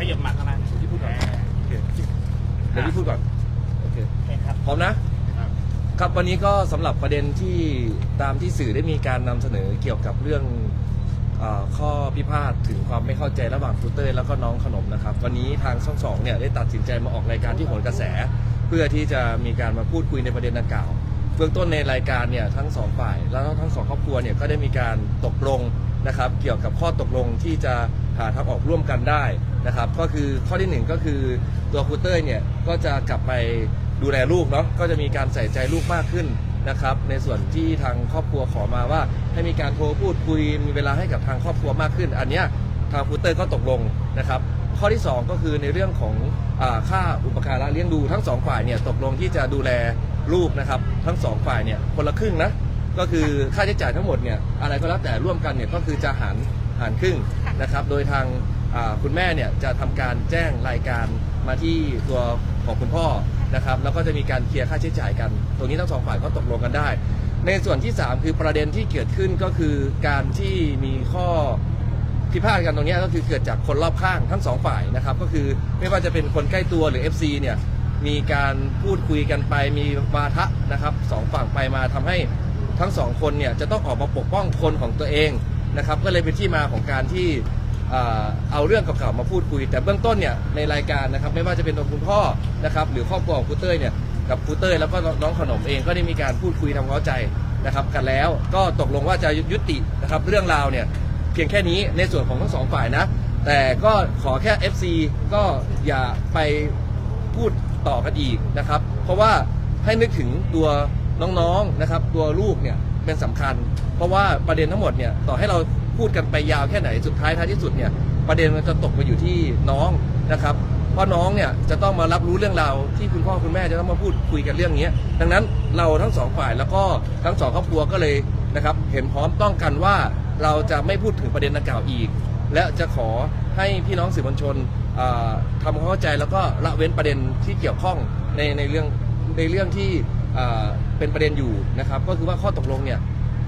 ขยับมาข้างหน้าพี่พูดก่อนโอเคเดี๋ยวพี่พูดก่อนโอเคโอเคครับพร้อมนะครับครับวันนี้ก็สำหรับประเด็นที่ตามที่สื่อได้มีการนำเสนอเกี่ยวกับเรื่องเออข้อพิพาทถึงความไม่เข้าใจระหว่างครูเต้ยแล้วก็น้องขนมนะครับ วันนี้ทางช่องสองเนี่ยได้ตัดสินใจมาออกรายการที่โหนกระแส เพื่อที่จะมีการมาพูดคุยในประเด็นดังกล่าว เบื้องต้นในรายการเนี่ยทั้งสองฝ่ายแล้วก็ทั้งสองครอบครัวเนี่ยก็ได้มีการตกลงนะครับ เกี่ยวกับข้อตกลงที่จะหาทางออกร่วมกันได้ นะครับก็คือข้อที่หนึ่งก็คือตัวครูเต้ยเนี่ยก็จะกลับไปดูแลลูกเนาะก็จะมีการใส่ใจลูกมากขึ้นนะครับในส่วนที่ทางครอบครัวขอมาว่า ให้มีการโทรพูดคุยมีเวลาให้กับทางครอบครัวมากขึ้น อันเนี้ยทางครูเตอร์ก็ตกลงนะครับข้อที่ 2 ก็คือในเรื่องของอค่าอุปการะเลี้ยงดูทั้งสองฝ่ายเนี่ยตกลงที่จะดูแลลูกนะครับทั้งสองฝ่ายเนี่ยคนละครึ่งนะก็คือค่าใช้จ่ายทั้งหมดเนี่ยอะไรก็แล้วแต่ร่วมกันเนี่ยก็คือจะหารหารครึ่งนะครับ โดยทาง คุณแม่เนี่ยจะทำการแจ้งรายการมาที่ตัวของคุณพ่อนะครับแล้วก็จะมีการเคลียร์ค่าใช้จ่ายกัน ตรงนี้ทั้งสองฝ่ายก็ตกลงกันได้ ในส่วนที่ 3 คือประเด็นที่เกิดขึ้นก็คือการที่มีข้อพิพาทกันตรงนี้ก็คือเกิดจากคนรอบข้างทั้งสองฝ่ายนะครับก็คือไม่ว่าจะเป็นคนใกล้ตัวหรือ FC เนี่ยมีการพูดคุยกันไปมีวาทะนะครับสองฝั่งไปมาทำให้ทั้งสองคนเนี่ยจะต้องออกมาปกป้องคนของตัวเองนะครับก็เลยเป็นที่มาของการที่ เอาเรื่องเก่าๆมาพูดคุย แต่เบื้องต้นเนี่ยในรายการนะครับไม่ว่าจะเป็นตัวคุณพ่อนะครับหรือครอบครัวของครูเต้ยเนี่ยกับครูเต้ยแล้วก็น้องขนมเองก็ได้มีการพูดคุยทำความเข้าใจนะครับกันแล้วก็ตกลงว่าจะยุตินะครับเรื่องราวเนี่ยเพียงแค่นี้ในส่วนของทั้งสองฝ่ายนะแต่ก็ขอแค่ FC ก็อย่าไปพูดต่อกันอีกนะครับ เพราะว่าให้นึกถึงตัวน้องๆนะครับ ตัวลูกเนี่ยเป็นสำคัญ เพราะว่าประเด็นทั้งหมดเนี่ยต่อให้เรา พูดกันไปยาวแค่ไหนสุดท้ายท้ายที่สุดเนี่ยประเด็นมันจะตกมาอยู่ที่น้องนะครับเพราะน้องเนี่ยจะต้องมารับรู้เรื่องราวที่คุณพ่อคุณแม่จะต้องมาพูดคุยกันเรื่องนี้ดังนั้นเราทั้งสองฝ่ายแล้วก็ทั้งสองครอบครัวก็เลยนะครับเห็นพร้อมต้องกันว่าเราจะไม่พูดถึงประเด็นดังกล่าวอีก และจะขอให้พี่น้องสื่อมวลชนทำความเข้าใจแล้วก็ละเว้นประเด็นที่เกี่ยวข้องในในเรื่องในเรื่องที่เป็นประเด็นอยู่นะครับ ก็คือว่าข้อตกลงเนี่ย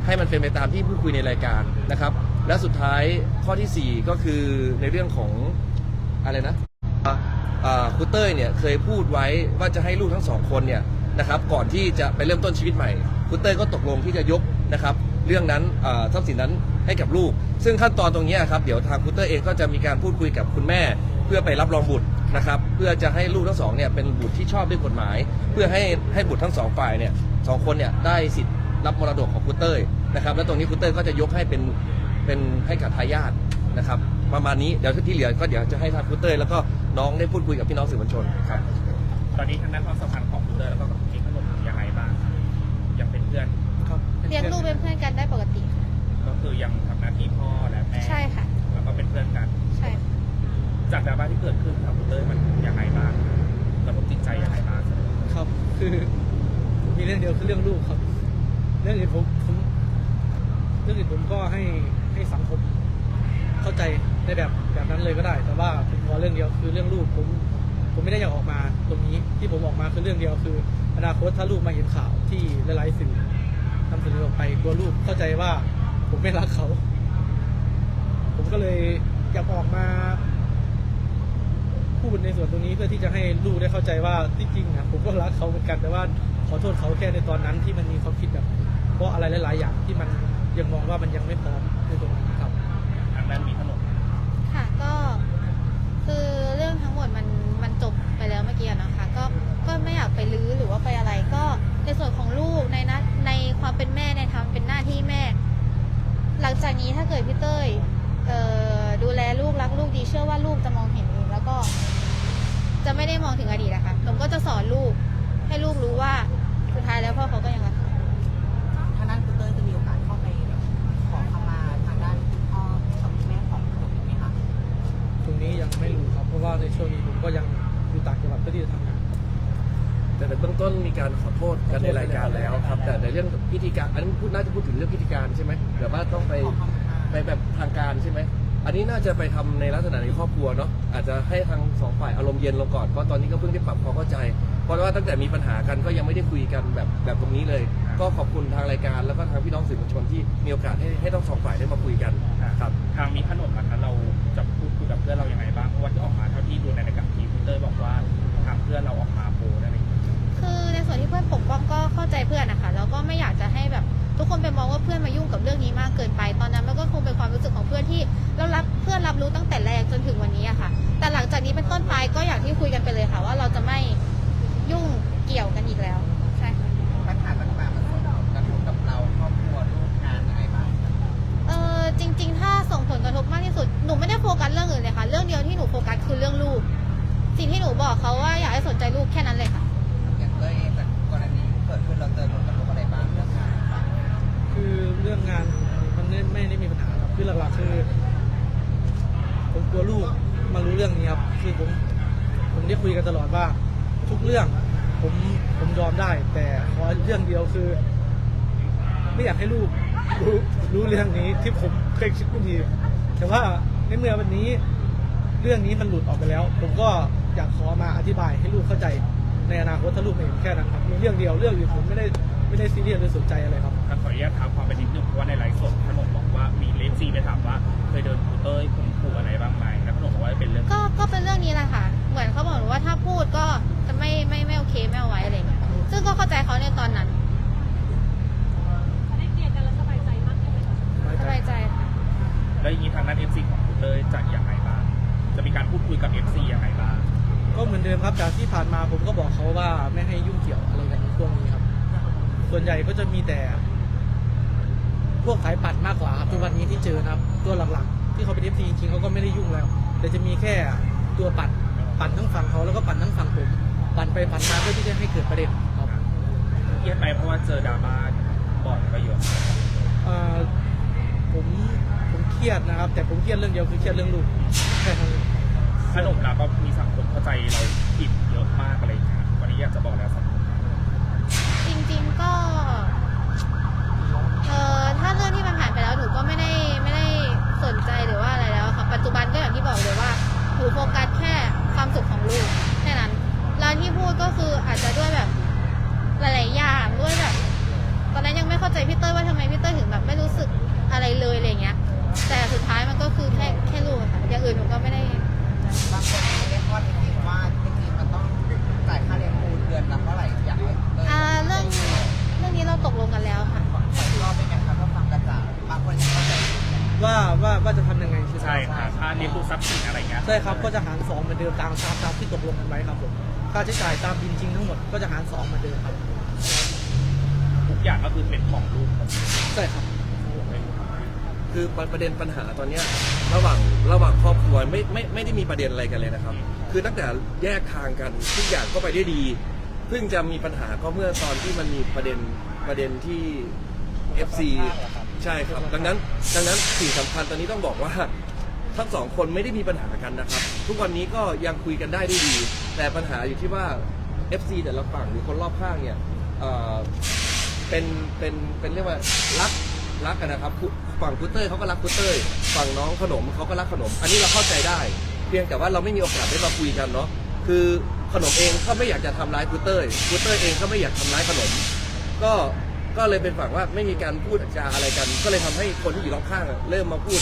ให้มันเป็นไปตามที่พูดคุยในรายการนะครับ และสุดท้ายข้อทีสี่ 4 ก็คือในเรื่องของอะไรนะครูเต้ยเนี่ยเคยพูดไว้ว่าจะให้ลูกทั้งสองคนเนี่ยนะครับก่อนที่จะไปเริ่มต้นชีวิตใหม่ครูเต้ยก็ตกลงที่จะยกนะครับเรื่องนั้นทรัพย์สินนั้นให้กับลูก ซึ่งขั้นตอนตรงนี้ครับเดี๋ยวทางครูเต้ยเองก็จะมีการพูดคุยกับคุณแม่ เพื่อไปรับรองบุตรนะครับเพื่อจะให้ลูกทั้งสองเนี่ยเป็นบุตรที่ชอบด้วยกฎหมาย เพื่อให้ให้บุตรทั้งสองฝ่ายเนี่ยสองคนเนี่ยได้สิทธิ์รับมรดกของคุณเต้ยนะครับแล้วตรงนี้คุณเต้ยก็จะยกให้เป็น เป็นให้กับทายาทนะครับ ประมาณนี้เดี๋ยวที่เหลือก็เดี๋ยวจะให้ทางคุณเต้ยแล้วก็น้องได้พูดคุยกับพี่น้องสื่อมวลชนครับ ตอนนี้ทางด้านความสัมพันธ์ของคุณเตอร์แล้วก็กับกิ๊กขนมยังไงบ้างครับยังเป็นเพื่อนเลี้ยงลูกเป็นเพื่อนกันได้ปกติค่ะก็คือยังทำหน้าที่พ่อและแม่ใช่ค่ะ แล้วก็เป็นเพื่อนกัน ใช่ค่ะจากดราม่าที่เกิดขึ้นครับคุณเตอร์มันยังไงบ้างกระทบจิตใจยังไงบ้างครับ คือมีเรื่องเดียวคือเรื่องลูกครับ เรื่องอื่นผม ข่าวที่หลายๆสื่อนำเสนอออกไปกลัวลูกเข้าใจว่าผมไม่รักเขา ผมก็เลยอยากออกมาพูดในส่วนตรงนี้เพื่อที่จะให้ลูกได้เข้าใจว่าที่จริงอะผมก็รักเขาเหมือนกันแต่ว่าขอโทษเขาแค่ในตอนนั้นที่มันมีความคิดแบบเพราะอะไรหลาย ๆ อย่างที่มันยังมองว่ามันยังไม่พร้อมในตรงนั้นครับทางด้านมีขนมค่ะก็คือเรื่องทั้งหมดมันมันจบไปแล้วเมื่อกี้อะนะคะ ก็ก็ไม่อยากไปลื้อหรือว่าไปอะไรก็ ในส่วนของลูกในนะในความเป็นแม่ในทำเป็นหน้าที่แม่ หลังจากนี้ถ้าเกิดพี่เต้ยเอ่อดูแลลูกรักลูกดีเชื่อว่าลูกจะมองเห็นเองแล้วก็ จะไม่ได้มองถึงอดีตนะคะผมก็จะสอนลูก ให้ลูกรู้ว่าสุดท้ายแล้วพ่อเขาก็ยังรักเขาทางด้านคุณเต้ยจะมีโอกาสเข้าไปแบบขอขมาทางด้านคุณพ่อกับคุณแม่ของขนมอีกไหมคะตรงนี้ยังไม่รู้ครับเพราะว่าในช่วงนี้ผมก็ยังอยู่ต่างจังหวัดเพื่อที่จะทำงาน แต่ในเบื้องต้นมีการขอโทษกันในรายการแล้วครับ แต่ในเรื่องพิธีการอันนี้พูดน่าจะพูดถึงเรื่องพิธีการใช่ไหมเดี๋ยวว่าต้องไปไปแบบทางการใช่ไหมอันนี้น่าจะไปทำในลักษณะในครอบครัวเนาะอาจจะให้ทางสองฝ่ายอารมณ์เย็นลงก่อนเพราะตอนนี้ก็เพิ่งได้ปรับความเข้าใจ เพราะว่าตั้งแต่มีปัญหากันก็ยังไม่ได้คุยกันแบบแบบตรงนี้เลย ก็ขอบคุณทางรายการแล้วก็ทางพี่น้องสื่อมวลชนที่มีโอกาสให้ให้ทั้งสองฝ่ายได้มาคุยกันครับทางมีขนมนะคะเราจะพูดคุยกับเพื่อนเราอยังไร ผมก็ก็เข้าใจเพื่อนนะคะแล้วก็ไม่อยากจะให้แบบทุกคนไปมองว่าเพื่อนมายุ่งกับเรื่องนี้มากเกินไป ตอนนั้นมันก็คงเป็นความรู้สึกของเพื่อนที่เรารับเพื่อนรับรู้ตั้งแต่แรกจนถึงวันนี้อะค่ะ แต่หลังจากนี้เป็นต้นไปก็อย่างที่คุยกันไปเลยค่ะ ว่าเราจะไม่ยุ่งเกี่ยวกันอีกแล้วใช่ค่ะปัญหาต่างๆมันกระทบกับเราครอบครัวลูกงานอะไรบ้างเออจริง ๆ ถ้าส่งผลกระทบมากที่สุดหนูไม่ได้โฟกัสเรื่องอื่นเลยค่ะ เรื่องเดียวที่หนูโฟกัสคือเรื่องลูก สิ่งที่หนูบอกเขาว่าอยากให้สนใจลูกแค่นั้นเลยค่ะ เรื่องงานมันไม่ไม่ได้มีปัญหาครับคือหลักๆคือ ผมกลัวลูกมารู้เรื่องนี้ครับคือผมผมได้คุยกันตลอดว่า ทุกเรื่องผมผมยอมได้ แต่ขอเรื่องเดียวคือ ไม่อยากให้ลูกรู้รู้เรื่องนี้ที่ผมเคยคิดไม่ดีแต่ว่าในเมื่อวันนี้เรื่องนี้มันหลุดออกไปแล้ว ผมก็อยากขอมาอธิบายให้ลูกเข้าใจในอนาคตถ้าลูกไม่เห็นแค่นั้นครับมีเรื่องเดียวเรื่องอื่นผมไม่ได้ไม่ได้ซีเรียสหรือสนใจอะไรครับ ขออนุญาตถามความเป็นนิง ว่าในไลฟ์สดขนมด ครับ ตัวหลักๆ ที่เขาเป็นเอฟซีจริงๆเขาก็ไม่ได้ยุ่งแล้ว แต่จะมีแค่ตัวปั่นปั่นทั้งฝั่งเขาแล้วก็ปั่นทั้งฝั่งผม ปั่นไปปั่นมาเพื่อที่จะให้เกิดประเด็นครับเครียดไหมเพราะว่าเจอดราม่าบ่อยก็เยอะเอ่อผมผมเครียดนะครับ แต่ผมเครียดเรื่องเดียวคือเครียดเรื่องลูกแค่นั้นเองขนมเราก็มีสังคมเข้าใจเราผิดเยอะมากอะไรอย่างเงี้ยวันนี้อยากจะบอกแล้วสังคมจริงๆก็ เอ่อถ้าเรื่องที่มันผ่านไปแล้วหนูก็ไม่ได้าเลี้ยงดูทรัพย์สินอะไรเงี้ยใช่ครับก็จะหารสองเหมือนเดิมตามตามตามที่ตกลงกันไว้ครับผมค่าใช้จ่ายตามบินจริงทั้งหมดก็จะหารสองเหมือนเดิมครับทุกอย่างก็คือเป็นของลูกหมดใช่ครับ คือประเด็นปัญหาตอนเนี้ยระหว่างระหว่างครอบครัวไม่ไม่ไม่ได้มีประเด็นอะไรกันเลยนะครับ คือตั้งแต่แยกทางกันทุกอย่างก็ไปได้ดีเพิ่งจะมีปัญหาก็เมื่อตอนที่มันมีประเด็นประเด็นที่ FC ใช่ครับ ดังนั้นดังนั้นสิ่งสำคัญตอนนี้ต้องบอกว่า ทั้งสองคนไม่ได้มีปัญหากันนะครับ ทุกวันนี้ก็ยังคุยกันได้ด้วยดี แต่ปัญหาอยู่ที่ว่า FC แต่ละฝั่งหรือคนรอบข้างเนี่ยเอ่อเป็นเป็นเป็นเรียกว่ารักรักกันนะครับคุฝั่งคุตเตอร์เขาก็รักคุตเตอร์ฝั่งน้องขนมเขาก็รักขนม อันนี้เราเข้าใจได้ เพียงแต่ว่าเราไม่มีโอกาสได้มาคุยกันเนาะคือขนมเองก็ไม่อยากจะทำร้ายคุตเตอร์คุตเตอร์เองก็ไม่อยากทำร้ายขนม ก็ก็เลยเป็นฝั่งว่าไม่มีการพูดจาอะไรกัน ก็เลยทำให้คนที่อยู่รอบข้างอะเริ่มมาพูด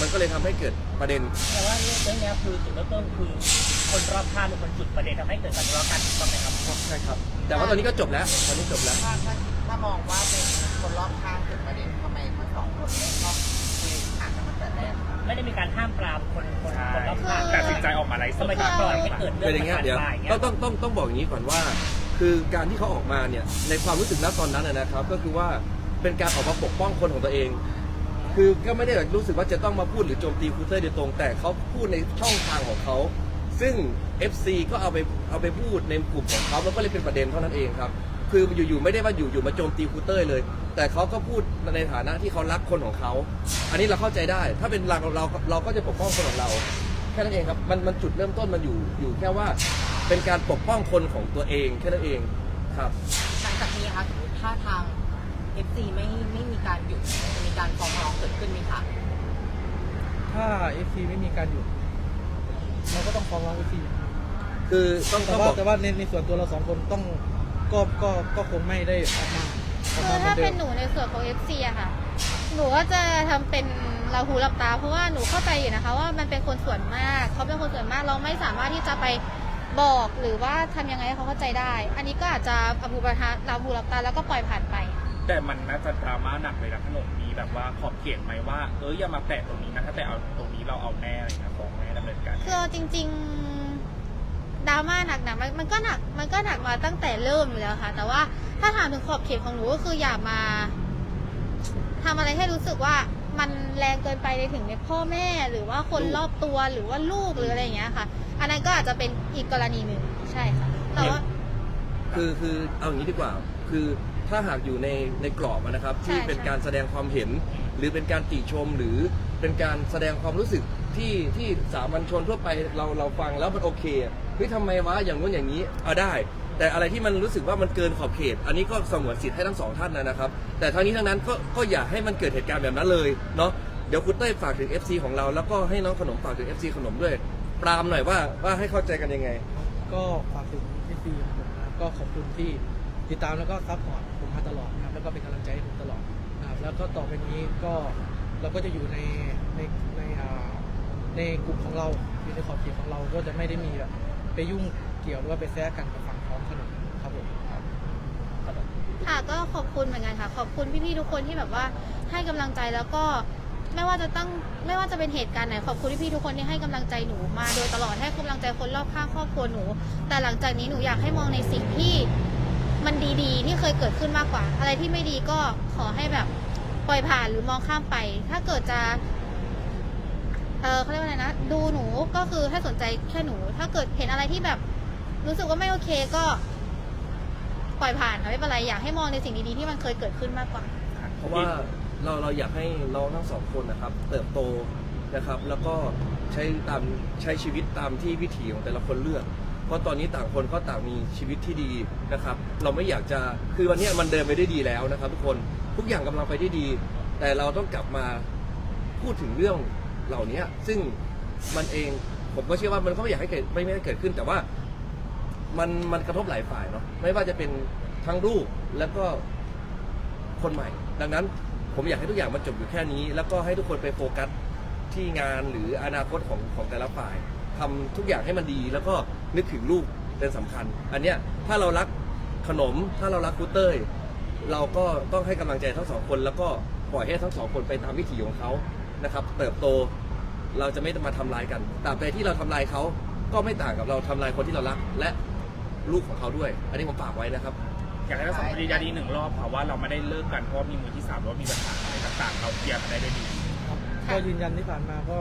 มันก็เลยทำให้เกิดประเด็น แต่ว่าเรื่องนี้คือจุดเริ่มต้นคือ คนรอบข้างเป็นคนจุดประเด็นทำให้เกิดการทะเลาะกันถูกต้องไหมครับ ใช่ครับ แต่ว่าตอนนี้ก็จบแล้ว ตอนนี้จบแล้ว ถ้าถ้าถ้ามองว่าเป็นคนรอบข้างถึงประเด็นทำไมทั้งสองคนไม่ต้องคุยห่างกันตั้งแต่แรกครับไม่ได้มีการห้ามปรามคนคนคนรอบข้างแต่สินใจออกมาไลฟ์สทำดไมถึงปล่อยให้เกิดเรื่เป็อนงอย่างเงี้ยบานเดี๋ยวปลายอย่างเงี้ต้อยงต้องต้องต้องบอกอย่างนี้ก่อนว่า คือการที่เขาออกมาเนี่ยในความรู้สึกณตอนนั้นนะนะครับ ก็คือว่าเป็นการออกมาปกป้องคนของตัวเอง คือก็ไม่ได้แบบรู้สึกว่าจะต้องมาพูดหรือโจมตีคูเตอร์โดยตรง แต่เขาพูดในช่องทางของเขา ซึ่ง FC ก็เอาไปเอาไปพูดในกลุ่มของเขาแล้วก็เลยเป็นประเด็นเท่านั้นเองครับ คืออยู่ๆไม่ได้ว่าอยู่ๆมาโจมตีคูเตอร์เลย แต่เขาก็พูดในฐานะที่เขารักคนของเขา อันนี้เราเข้าใจได้ ถ้าเป็นเราเราเราก็จะปกป้องคนของเรา แค่นั้นเองครับมันมันจุดเริ่มต้นมันอยู่อยู่แค่ว่าเป็นการปกป้องคนของตัวเองแค่นั้นเองครับ หลังจากนี้คะสมมติถ้าทาง FC ไม่ไม่มีการหยุดจะมีการฟ้องร้องเกิดขึ้นไหมคะถ้า FC ไม่มีการหยุดเราก็ต้องฟ้องร้อง FC คือต้องแต่ต้องว่าบอกแต่ว่าในในส่วนตัวเราสองคนต้องก็ก็ก็คงไม่ได้ออกมาออกคืมาอเหมืถ้าอนเดิเป็มนหนูในส่วนของ FC อะค่ะ หนูก็จะทำเป็นเราหูหลับตา เพราะว่าหนูเข้าใจอยู่นะคะ ว่ามันเป็นคนส่วนมาก เขาเป็นคนส่วนมากเราไม่สามารถที่จะไปบอกหรือว่าทำยังไงให้เขาเข้าใจได้ อันนี้ก็อาจจะอภูปทะเราหูหลับตาแล้วก็ปล่อยผ่านไป แต่มันน่าจะดราม่าหนักเลยนะขนมมีแบบว่าขอบเขตไหมว่า เอออย่ามาแตะตรงนี้นะถ้าแตะเอาตรงนี้เราเอาแน่อะไรเงี้ยฟ้องแน่จริงๆดราม่าหนักหนามันมันก็หนักมันก็หนักมาตั้งแต่เริ่มอยู่แล้วค่ะ แต่ว่าถ้าถามถึงขอบเขตของหนูก็คืออย่ามาทำอะไรให้รู้สึกว่ามันแรงเกินไปในถึงในพ่อแม่หรือว่าคนรอบตัวหรือว่าลูกหรืออะไรอย่างเงี้ยค่ะ อันนั้นก็อาจจะเป็นอีกกรณีหนึ่งใช่ค่ะแต่ว่าคือคือเอาอย่างนี้ดีกว่า คือ ถ้าหากอยู่ในในกรอบอะนะครับ ที่ใช่เป็นใช่การแสดงความเห็น หรือเป็นการติชมหรือเป็นการแสดงความรู้สึกที่ที่สามัญชนทั่วไปเราเราฟังแล้วมันโอเคอะเฮ้ยทำไมวะอย่างนู้นอย่างนี้เอาได้ แต่อะไรที่มันรู้สึกว่ามันเกินขอบเขต อันนี้ก็สงวนสิทธิ์ให้ทั้งสองท่านนะครับ แต่ทั้งนี้ทั้งนั้นก็ก็อย่าให้มันเกิดเหตุการณ์แบบนั้นเลยเนาะเดี๋ยวคุณเต้ยฝากถึง FC ของเราแล้วก็ให้น้องขนมฝากถึง FC ขนมด้วย ปรามหน่อยว่าว่าให้เข้าใจกันยังไง ก็ฝากถึงพี่ปีของผมนะครับก็ขอบคุณที่ติดตามแล้วก็ซัพพอร์ต ผมมาตลอดนะครับแล้วก็เป็นกำลังใจให้ผมตลอดนะครับแล้วก็ต่อไปนี้ก็เราก็จะอยู่ในในในอ่าในกลุ่มของเราอยู่ในขอบเขตของเราก็จะไม่ได้มีแบบไปยุ่งเกี่ยวหรือว่าไปแซะกันกับฝั่งของขนมครับผมครับ ค่ะก็ขอบคุณเหมือนกันค่ะ ขอบคุณพี่ๆทุกคนที่แบบว่าให้กำลังใจแล้วก็ไม่ว่าจะตั้งไม่ว่าจะเป็นเหตุการณ์ไหนขอบคุณพี่ๆทุกคนที่ให้กำลังใจหนูมา โดยตลอดให้กำลังใจคนรอบข้างครอบครัวหนู แต่หลังจากนี้หนูอยากให้มองในสิ่งที่ มันดีๆ ที่เคยเกิดขึ้นมากกว่า อะไรที่ไม่ดีก็ขอให้แบบปล่อยผ่านหรือมองข้ามไป ถ้าเกิดจะ เออเขาเรียกว่าอะไรนะดูหนูก็คือให้สนใจแค่หนู ถ้าเกิดเห็นอะไรที่แบบ รู้สึกว่าไม่โอเคก็ ปล่อยผ่านค่ะไม่เป็นไรอยากให้มองในสิ่งดีๆที่มันเคยเกิดขึ้นมากกว่า เพราะว่าเราเราอยากให้น้องทั้งสองคนนะครับ เติบโตนะครับ แล้วก็ใช้ตามใช้ชีวิตตามที่วิถีของแต่ละคนเลือก เพราะตอนนี้ต่างคนก็ต่างมีชีวิตที่ดีนะครับ เราไม่อยากจะคือวันนี้มันเดินไปได้ดีแล้วนะครับทุกคนทุกอย่างกำลังไปได้ดี แต่เราต้องกลับมาพูดถึงเรื่องเหล่านี้ซึ่งมันเองผมก็เชื่อว่ามันก็ไม่อยากให้เกิดไม่ไม่ให้เกิดขึ้น แต่ว่ามันมันกระทบหลายฝ่ายเนาะไม่ว่าจะเป็นทั้งลูกแล้วก็คนใหม่ ดังนั้นผมอยากให้ทุกอย่างมันจบอยู่แค่นี้ แล้วก็ให้ทุกคนไปโฟกัสที่งานหรืออนาคตของของแต่ละฝ่าย ทำทุกอย่างให้มันดี แล้วก็นึกถึงลูกเป็นสำคัญ อันเนี้ยถ้าเรารักขนม ถ้าเรารักกูเต้ย เราก็ต้องให้กำลังใจทั้งสองคน แล้วก็ปล่อยให้ทั้งสองคนไปตามวิถีของเขานะครับ เติบโตเราจะไม่มาทำลายกันตราบใดที่เราทำลายเขาก็ไม่ต่างกับเราทำลายคนที่เรารัก และลูกของเขาด้วย อันนี้ผมฝากไว้นะครับ อยากให้ทั้งสองคนยืนยันอีกหนึ่งรอบค่ะว่าเราไม่ได้เลิกกันเพราะว่ามีมือที่สามหรือว่ามีปัญหาอะไรต่างๆ เราเคลียร์กันได้ด้วยดีครับก็ยืนยันที่ผ่านมาก็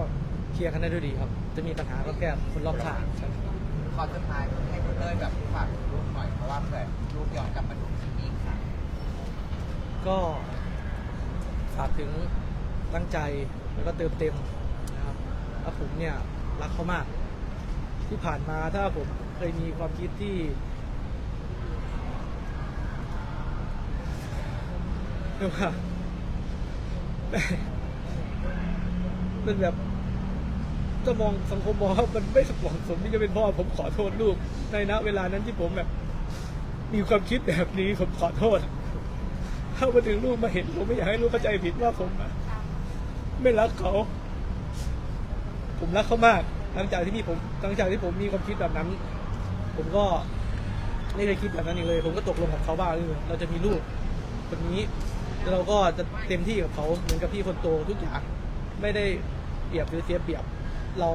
เคลียร์กันได้ด้วยดีครับ จะมีปัญหาก็แก้คนรอบข้างใช่ครับขอสุดท้ายให้คุณเต้ยแบบฝากลูกหน่อยเพราะว่าเผื่อลูกย้อนกลับมาดูคลิปนี้ค่ะก็ฝากถึงตั้งใจแล้วก็เติมเต็มนะครับแล้วผมเนี่ยรักเขามาก ที่ผ่านมาถ้าผมเคยมีความคิดที่ เรียกว่า เป็นแบบ จะมองสังคมมองว่ามันไม่เหมาะสมที่จะเป็นพ่อผมขอโทษลูกในณเวลานั้นที่ผมแบบ มีความคิดแบบนี้ผมขอโทษ ถ้ามาถึงลูกมาเห็นผมไม่อยากให้ลูกเข้าใจผิดว่าผมไม่รักเขา ผมรักเขามาก หลังจากที่มีผมหลังจากที่ผมมีความคิดแบบนั้น ผมก็ไม่ได้คิดแบบนั้นอีกเลย ผมก็ตกลงกับเขาว่าเออเราจะมีลูกคนนี้แล้วเราก็จะเต็มที่กับเขาเหมือนกับพี่คนโตทุกอย่างไม่ได้เปรียบหรือเสียเปรียบ เรา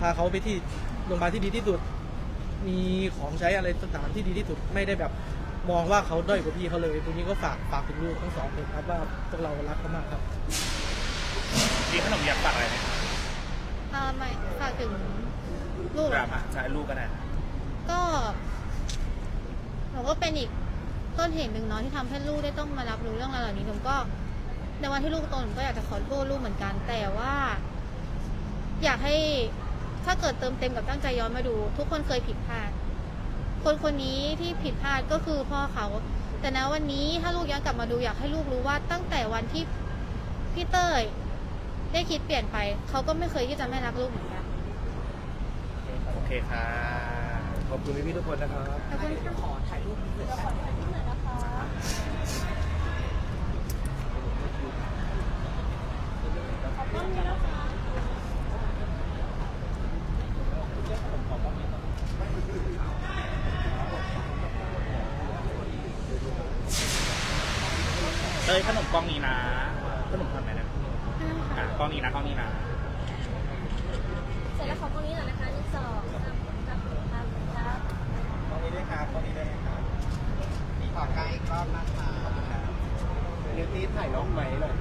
พาเขาไปที่โรงพยาบาลที่ดีที่สุด มีของใช้อะไรต่างๆที่ดีที่สุดไม่ได้แบบมองว่าเขาด้อยกว่าพี่เขาเลยตรงนี้ก็ฝากฝากถึงลูกทั้งสองคนครับว่าพวกเรารักเขามากครับดีขนมอยากฝากอะไรไหมเอ่อไม่ฝากถึงลูกดเหรราอม่าคะใช่ลูกก็ได้ก็หนูก็เป็นอีกต้นเหตุหนึ่งเนาะที่ทำให้ลูกได้ต้องมารับรู้เรื่องราวเหล่านี้หนูก็ในวันที่ลูกโตหนูก็อยากจะขอโทษลูกเหมือนกัน แต่ว่า อยากให้ถ้าเกิดเติมเต็มกับตั้งใจย้อนมาดู ทุกคนเคยผิดพลาด คนคนนี้ที่ผิดพลาดก็คือพ่อเขา แต่นะวันนี้ถ้าลูกย้อนกลับมาดู อยากให้ลูกรู้ว่าตั้งแต่วันที่พี่เต้ยได้คิดเปลี่ยนไป เขาก็ไม่เคยที่จะไม่รักลูกเหมือนกันโอเคค่ะขอบคุณพี่ๆทุกคนนะครับ ขอบคุณค่ะขอถ่ายรูปนิดนึง ขนมกล้องนี้นะขนมกล้องไหนนะกล้องนี้นะกล้องนี้นะเสร็จแล้วขอกล้องนี้หน่อนะคะนึ่งอกล้องนี้ด้วยครักล้องนี้ด้วยครับขอใกล้กรอบนะคะนิ้วนี้ถ่ายน้องไหมเน่อย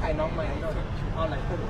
ถ่ายน้องไหมเน่ยเอาอะไรขึ้น